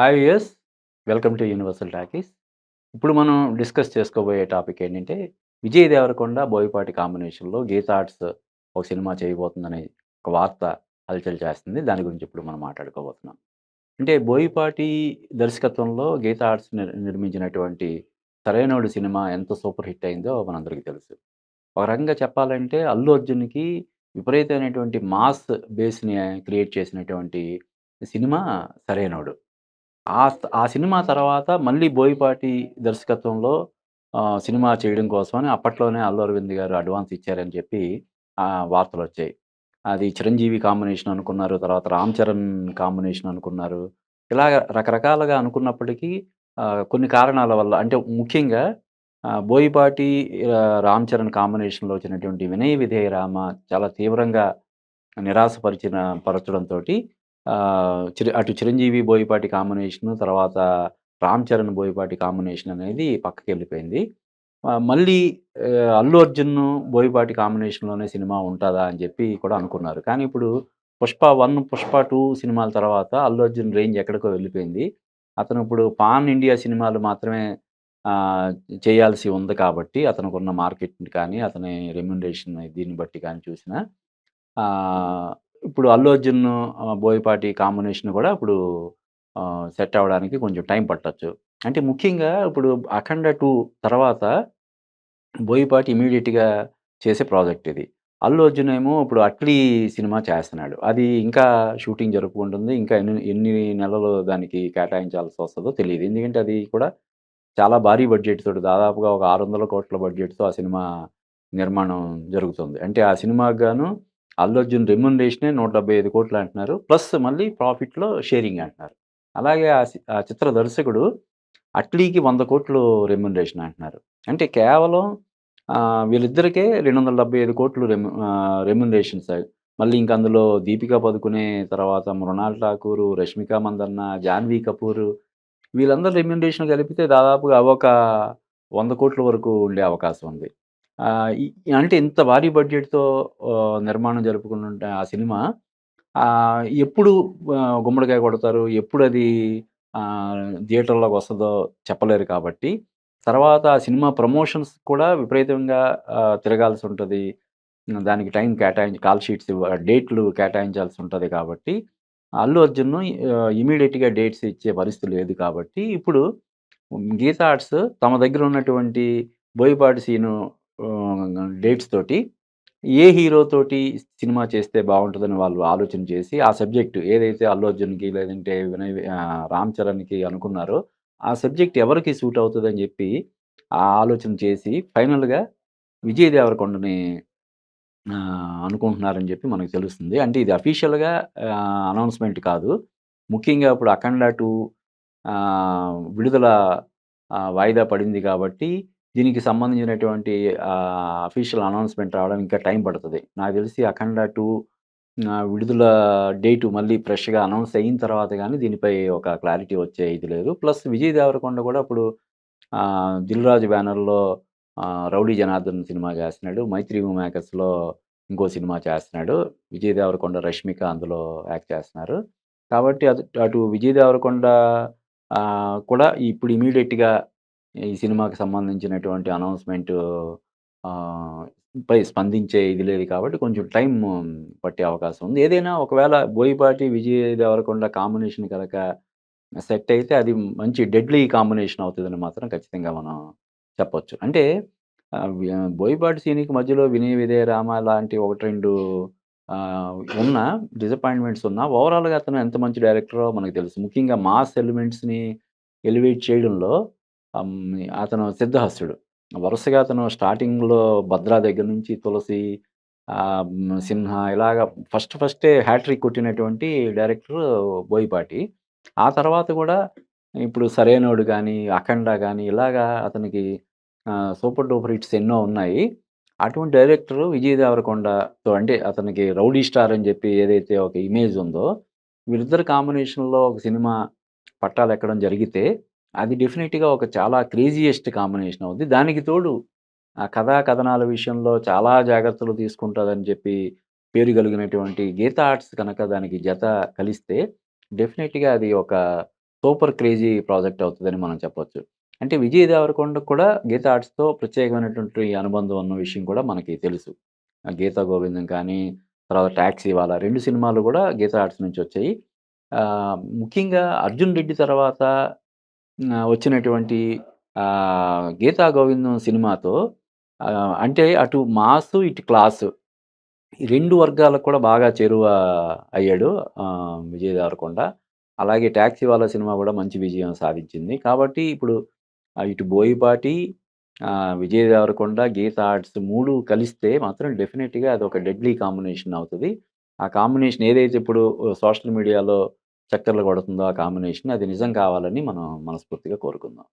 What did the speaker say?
Hi viewers. Welcome to Universal Talkies. ఇప్పుడు మనం discuss చేసుకోబోయే టాపిక్ ఏంటంటే, విజయ్ దేవరకొండ, బోయపాటి కాంబినేషన్‌లో గీతా ఆర్ట్స్ ఒక సినిమా చేయబోతుందనే ఒక వార్త హల్చల్ చేస్తుంది. దాని గురించి ఇప్పుడు మనం మాట్లాడుకోబోతున్నాం. అంటే బోయపాటి దర్శకత్వంలో గీతా ఆర్ట్స్ నిర్మించినటువంటి 'సరైనోడు' సినిమా ఎంత సూపర్ హిట్ అయిందో మనందరికీ తెలుసు. ఒక రకంగా చెప్పాలంటే అల్లు అర్జున్‌కి విపరీతమైనటువంటి మాస్ బేస్‌ని క్రియేట్ చేసినటువంటి సినిమా 'సరైనోడు.' ఆ ఆ సినిమా తర్వాత మళ్ళీ బోయపాటి దర్శకత్వంలో ఆహ్, సినిమా చేయడం కోసమని అప్పట్లోనే అల్లు అరవింద్ గారు అడ్వాన్స్ ఇచ్చారని చెప్పి ఆహ్, వార్తలొచ్చాయి. అది చిరంజీవి కాంబినేషన్ అనుకున్నారు. తర్వాత రామ్ చరణ్ కాంబినేషన్ అనుకున్నారు. ఇలాగ రకరకాలుగా అనుకున్నప్పటికీ ఆహ్, కొన్ని కారణాల వల్ల అంటే ముఖ్యంగా ఆహ్, బోయపాటి ఆహ్, రామ్ చరణ్ కాంబినేషన్‌లో వచ్చినటువంటి 'వినయ విధేయ రామ' చాలా తీవ్రంగా నిరాశపరిచిన పరచడంతోటి చిర అటు చిరంజీవి, బోయపాటి కాంబినేషన్ తర్వాత రామ్ చరణ్, బోయపాటి కాంబినేషన్ అనేది పక్కకి వెళ్ళిపోయింది మళ్ళీ అల్లు అర్జున్, బోయపాటి కాంబినేషన్‌లోనే సినిమా ఉంటుందా అని చెప్పి కూడా అనుకున్నారు. కానీ ఇప్పుడు 'పుష్ప వన్ 'పుష్ప టూ సినిమాల తర్వాత అల్లు అర్జున్ రేంజ్ ఎక్కడికో వెళ్ళిపోయింది. అతను ఇప్పుడు పాన్ ఇండియా సినిమాలు మాత్రమే చేయాల్సి ఉంది కాబట్టి అతనుకున్న మార్కెట్ కానీ, అతని రెమ్యునరేషన్ దీన్ని బట్టి కానీ చూసిన ఇప్పుడు అల్లు అర్జున్, బోయపాటి కాంబినేషన్ కూడా ఇప్పుడు సెట్ అవ్వడానికి కొంచెం టైం పట్టొచ్చు. అంటే ముఖ్యంగా ఇప్పుడు 'అఖండ 2' తర్వాత బోయపాటి ఇమ్మీడియేట్‌గా చేసే ప్రాజెక్ట్ ఇది. అల్లు అర్జున్ ఏమో ఇప్పుడు 'అట్లీ' సినిమా చేస్తున్నాడు. అది ఇంకా షూటింగ్ జరుపుకుంటుంది. ఇంకా ఎన్ని ఎన్ని నెలలు దానికి కేటాయించాల్సి వస్తుందో తెలీదు. ఎందుకంటే అది కూడా చాలా భారీ బడ్జెట్ దాదాపుగా ఒక 600,00,00,000 బడ్జెట్‌తో ఆ సినిమా నిర్మాణం జరుగుతుంది. అంటే ఆ సినిమాకి గాను అల్లు అర్జున్ రెమ్యునరేషనే 175,00,00,000 అంటున్నారు. ప్లస్ మళ్ళీ ప్రాఫిట్‌లో షేరింగ్ అంటున్నారు. అలాగే ఆ ఆ చిత్ర దర్శకుడు 'అట్లీకి' 100,00,00,000 రెమ్యునరేషన్ అంటున్నారు. అంటే కేవలం ఆహ్, వీళ్ళిద్దరికే 275,00,00,000 రెమ్యు రెమ్యునరేషన్ రెమ్యునరేషన్స్. మళ్ళీ ఇంక అందులో 'దీపికా పదుకునే' తర్వాత 'మృణాల్ ఠాకూరు 'రష్మిక మందన్న', 'జాన్వీ కపూర్' వీళ్ళందరూ రెమ్యునరేషన్ కలిపితే దాదాపుగా అవొక 100,00,00,000 వరకు ఉండే అవకాశం ఉంది. అంటే ఇంత భారీ బడ్జెట్‌తో ఆహ్, నిర్మాణం జరుపుకుంటుంటే ఆ సినిమా ఆహ్, ఎప్పుడు ఆహ్, గుమ్మడికాయ కొడతారు? ఎప్పుడది ఆహ్, థియేటర్‌లోకి వస్తుందో చెప్పలేరు కాబట్టి, తర్వాత ఆ సినిమా ప్రమోషన్స్ కూడా విపరీతంగా ఆహ్, తిరగాల్సి ఉంటుంది దానికి టైం కేటాయించి కాల్ షీట్స్ ఇవ్వ డేట్‌లు కేటాయించాల్సి ఉంటుంది కాబట్టి, అల్లు అర్జున్ ఆహ్, ఇమ్మీడియేట్‌గా డేట్స్ ఇచ్చే పరిస్థితి లేదు కాబట్టి, ఇప్పుడు గీతా ఆర్ట్స్ తమ దగ్గర ఉన్నటువంటి బోయపాటి సీను డేట్స్ తోటి ఏ హీరో తోటి సినిమా చేస్తే బాగుంటుందని వాళ్ళు ఆలోచన చేసి, ఆ సబ్జెక్ట్ ఏదైతే అల్లు అర్జున్‌కి లేదంటే వినయ్ రామ్ చరణ్‌కి అనుకున్నారో, ఆ సబ్జెక్ట్ ఎవరికి సూట్ అవుతుందని చెప్పి ఆ ఆలోచన చేసి ఫైనల్‌గా విజయ్ దేవరకొండని అనుకుంటున్నారని చెప్పి మనకు తెలుస్తుంది. అంటే ఇది అఫీషియల్‌గా అనౌన్స్‌మెంట్ కాదు. ముఖ్యంగా ఇప్పుడు 'అఖండ టూ విడుదల వాయిదా పడింది కాబట్టి, దీనికి సంబంధించినటువంటి అఫీషియల్ అనౌన్స్‌మెంట్ రావడం ఇంకా టైం పడుతుంది నాకు తెలిసి 'అఖండ టూ విడుదల డేటు మళ్ళీ ఫ్రెష్‌గా అనౌన్స్ అయిన తర్వాత కానీ దీనిపై ఒక క్లారిటీ వచ్చే ఇది లేదు. ప్లస్ విజయ్ దేవరకొండ కూడా ఇప్పుడు దిల్రాజు 'దిల్ రాజు' బ్యానర్‌లో 'రౌడీ జనార్దన్' సినిమా చేస్తున్నాడు. 'మైత్రి మేకర్స్‌లో' ఇంకో సినిమా చేస్తున్నాడు. విజయ్ దేవరకొండ, 'రష్మిక' అందులో యాక్ట్ చేస్తున్నారు. కాబట్టి అటు అటు విజయ్ దేవరకొండ కూడా ఇప్పుడు ఇమీడియట్గా ఈ సినిమాకి సంబంధించినటువంటి అనౌన్స్‌మెంట్ ఆహ్, పై స్పందించే ఇది లేదు కాబట్టి కొంచెం టైం పట్టే అవకాశం ఉంది. ఏదైనా ఒకవేళ బోయపాటి, విజయ్ దేవరకొండ కాంబినేషన్ గనక సెట్ అయితే అది మంచి డెడ్లీ కాంబినేషన్ అవుతదని మాత్రం ఖచ్చితంగా మనం చెప్పొచ్చు. అంటే ఆహ్, వి బోయపాటి మధ్యలో 'వినయ విధేయ రామ' లాంటి 1, 2 ఆహ్, ఉన్నా డిసప్పాయింట్‌మెంట్స్ ఉన్నా ఓవరాల్‌గా అతను ఎంత మంచి డైరెక్టరో మనకు తెలుసు. ముఖ్యంగా మాస్ ఎలిమెంట్స్‌ని ఎలివేట్ చేయడంలో అతను సిద్ధహస్తుడు. వరుసగా అతను స్టార్టింగ్‌లో 'భద్ర' దగ్గర నుంచి 'తులసి' ఆహ్, హ్మ్, 'సిన్హా' ఇలాగ ఫస్ట్ ఫస్టే హ్యాట్రిక్ కొట్టినటువంటి డైరెక్టరు బోయపాటి. ఆ తర్వాత కూడా ఇప్పుడు 'సరైనోడు' గాని, 'అఖండ' గాని ఇలాగా అతనికి ఆహ్, సూపర్ డూపర్ హిట్స్ ఎన్నో ఉన్నాయి. అటువంటి డైరెక్టరు విజయ్ దేవరకొండతో అంటే అతనికి 'రౌడీ స్టార్' అని చెప్పి ఏదైతే ఒక ఇమేజ్ ఉందో, వీళ్ళిద్దరి కాంబినేషన్‌లో ఒక సినిమా పట్టాలెక్కడం జరిగితే, అది డెఫినెట్గా ఒక చాలా క్రేజియెస్ట్ కాంబినేషన్ అవుద్ది. దానికి తోడు ఆ కథా కథనాల విషయంలో చాలా జాగ్రత్తలు తీసుకుంటుందని చెప్పి పేరు కలిగినటువంటి గీతా ఆర్ట్స్ కనుక దానికి జత కలిస్తే డెఫినెట్‌గా అది ఒక సూపర్ క్రేజీ ప్రాజెక్ట్ అవుతదని మనం చెప్పొచ్చు. అంటే విజయ్ దేవరకొండకు కూడా గీతా ఆర్ట్స్‌తో ప్రత్యేకమైనటువంటి అనుబంధం ఉన్న విషయం కూడా మనకి తెలుసు. ఆ 'గీతా గోవిందం' కానీ, తర్వాత 'టాక్సీవాలా' 2 సినిమాలు కూడా గీతా ఆర్ట్స్ నుంచి వచ్చాయి. ఆహ్, ముఖ్యంగా 'అర్జున్ రెడ్డి' తర్వాత వచ్చినటువంటి 'గీతా గోవిందం' సినిమాతో అంటే అటు మాసు, ఇటు క్లాసు ఈ 2 వర్గాలకు కూడా బాగా చేరువ అయ్యాడు విజయ్ దేవరకొండ. అలాగే 'టాక్సీవాలా' సినిమా కూడా మంచి విజయం సాధించింది. కాబట్టి ఇప్పుడు ఇటు బోయిపాటి విజయ్ దేవరకొండ, 'గీతా ఆర్ట్స్' మూడు కలిస్తే మాత్రం డెఫినెట్గా అది ఒక డెడ్లీ కాంబినేషన్ అవుతుంది ఆ కాంబినేషన్ ఏదైతే ఇప్పుడు సోషల్ మీడియాలో చక్కర్లు కొడుతుందో ఆ కాంబినేషన్ అది నిజం కావాలని మనం మనస్ఫూర్తిగా కోరుకుందాం.